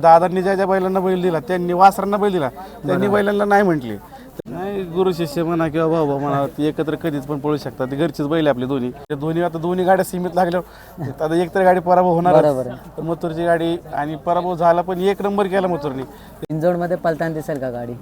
दादांनी ज्या ज्या बैलांना बैल दिला त्यांनी वासरांना बैल दिला त्यांनी बैलांना नाही म्हटले. नाही गुरु शिष्य म्हणा किंवा भाऊ म्हणा ते एकत्र कधीच पण पळू शकतात. ते घरचीच बैल आपली दोन्ही. ते दोन्ही आता दोन्ही गाड्या सीमित लागल्या आता एकतर गाडी पराभव होणार. तर मथुरची गाडी आणि पराभव झाला पण एक नंबर केला मथुरनी. इंजोडमध्ये पलताना दिसेल का गाडी?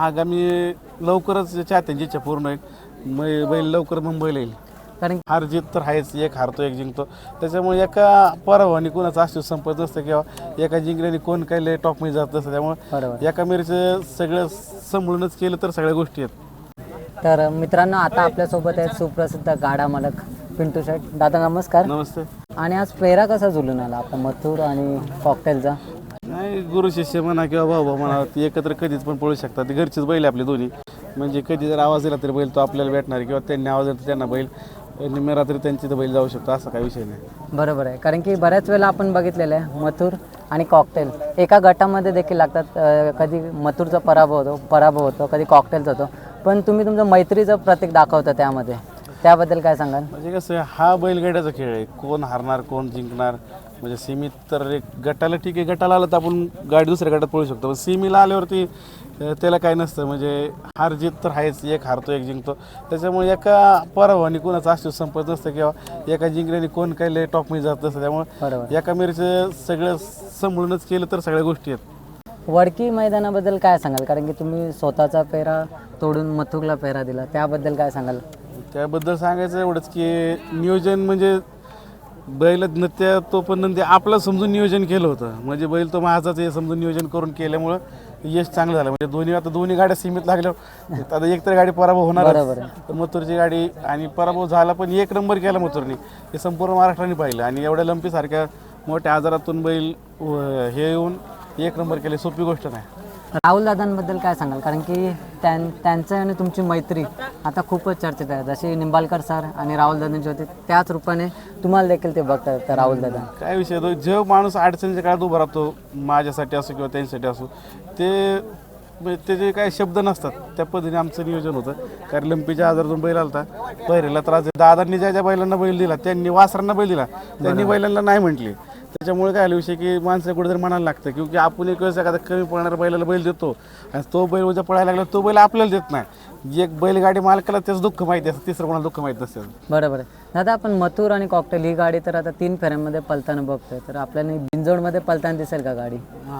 आगामी लवकरच चाहत्यांची इच्छा पूर्ण होईल. बैल लवकर मुंबईला येईल. कारण हार जीत तर आहेच एक हारतो एक जिंकतो. त्याच्यामुळे एका पराभवानी कोणाचा आशू संपत नसतं किंवा एका जिंकल्याने कोण काही लय टॉपमध्ये जात नसतं. त्यामुळे एका मेरीचं सगळं सांभाळूनच केलं तर सगळ्या गोष्टी आहेत. तर मित्रांनो आता आपल्यासोबत आहेत सुप्रसिद्ध गाडा मालक पिंटू शेट दादा नमस्कार. नमस्ते. आणि आज पेरा कसा झुलून आला? आपला मथुर आणि कॉकटेलचा नाही गुरु शिष्य म्हणा किंवा भाऊ भाऊ म्हणा ती एकत्र कधीच पण पळू शकतात. ती घरचीच बैल आपली दोन्ही. म्हणजे कधी जर आवाज दिला तरी बैल तो आपल्याला भेटणार किंवा त्यांनी आवाज दिला तर त्यांना बैल निम्म्या रात्री त्यांची तर बैल जाऊ शकतो असा काही विषय नाही. बरोबर आहे. कारण की बऱ्याच वेळेला आपण बघितलेलं आहे मथुर आणि कॉकटेल एका गटामध्ये देखील लागतात कधी मथुरचा पराभव होतो पराभव होतो कधी कॉकटेलचा होतो. पण तुम्ही तुमचं मैत्रीचं प्रतीक दाखवता त्यामध्ये. त्याबद्दल काय सांगाल? म्हणजे कसं आहे हा बैलगाड्याचा खेळ आहे. कोण हारणार कोण जिंकणार? म्हणजे सीमित तर एक गटाला ठीक आहे गटाला आलं तर आपण गाडी दुसऱ्या गटात पळू शकतो. पण सीमीला आल्यावरती अं, त्याला काय नसतं. म्हणजे हार जीत तर आहेच. एक हारतो एक जिंकतो. त्याच्यामुळे एका पराभवानी कोणाचा आशू संपत नसतं किंवा एका जिंकल्याने कोण काही लय टॉपमध्ये जात नसतं. त्यामुळे एका मेरीचं सगळं सांभाळूनच केलं तर सगळ्या गोष्टी आहेत. वडकी मैदानाबद्दल काय सांगाल? कारण की तुम्ही स्वतःचा पेरा तोडून मथुरला पेरा दिला. त्याबद्दल काय सांगाल? त्याबद्दल सांगायचं एवढंच की नियोजन म्हणजे बैल नृत्य तो पण नंतर आपलं समजून नियोजन केलं होतं. म्हणजे बैल तो माझाच हे समजून नियोजन करून केल्यामुळं यश चांगलं झालं. म्हणजे दोन्ही आता दोन्ही गाड्या सीमित लागल्या आता एकतर गाडी पराभव होणार. तर मथुरची गाडी आणि पराभव झाला पण एक नंबर केला मथुरनी. हे संपूर्ण महाराष्ट्राने पाहिलं आणि एवढ्या लंपीसारख्या मोठ्या आजारातून बैल हे येऊन एक नंबर केले. सोपी गोष्ट नाही. राहुल दादांबद्दल काय सांगाल? कारण की त्यां त्यांचं आणि तुमची मैत्री आता खूपच चर्चेत आहे. जशी निंबाळकर सर आणि राहुल दादांची होते त्याच रूपाने तुम्हाला देखील ते बघतात राहुल दादा. काय विषय तो? जो माणूस अडचणीच्या काळात उभा राहतो माझ्यासाठी असो किंवा त्यांच्यासाठी असो ते म्हणजे त्याचे काय शब्द नसतात त्या पद्धतीने आमचं नियोजन होतं. कारण लंपीच्या आजारातून बैल आलता. पहिरेला त्रास. दादांनी ज्या ज्या बैलांना बैल दिला त्यांनी वासरांना बैल दिला. त्यांनी बैलांना नाही म्हटले. त्याच्यामुळे काय विषय की माणसं कुठेतरी म्हणायला लागतं. की आपण एक वेळेस एखादा कमी पडणाऱ्या बैलाला बैल देतो आणि तो बैल उद्या पळायला लागला तो बैल आपल्याला देत नाही. एक बैलगाडी मालकाला त्याचं दुःख माहिती असतं तिसरं कोणाला दुःख माहीत नसतं बरोबर आहे. दादा आपण मथुर आणि कॉकटेल ही गाडी तर आता तीन फेऱ्यांमध्ये पलताना बघतोय. तर आपल्याला बिंजोडमध्ये पलताना दिसेल का गाडी?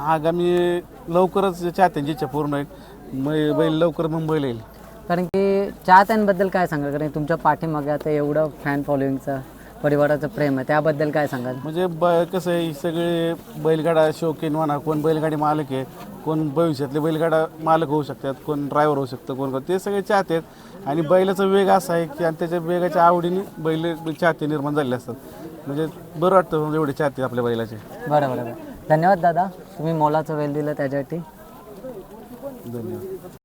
आगामी लवकरच चाहत्यांची इच्छा पूर्ण होईल बैल लवकर मुंबईला येईल. कारण की चाहत्यांबद्दल काय सांगाल? कारण की तुमच्या पाठीमागे आता एवढं फॅन फॉलोईंगचं परिवाराचं प्रेम आहे त्याबद्दल काय सांगाल? म्हणजे ब कसं आहे सगळे बैलगाडा शौकीन म्हणा कोण बैलगाडी मालक आहे कोण भविष्यातले बैलगाडा मालक होऊ शकतात कोण ड्रायव्हर होऊ शकतं कोण कोण ते सगळे चाहते आहेत. आणि बैलाचा वेग असा आहे की आणि त्याच्या वेगाच्या आवडीने बैल चाहते निर्माण झालेले असतात. म्हणजे बरं वाटतं म्हणजे एवढे चाहते आपल्या बैलाचे. बरं बरं बरं. धन्यवाद दादा. तुम्ही मोलाचं वेळ दिलं त्याच्यासाठी. धन्यवाद.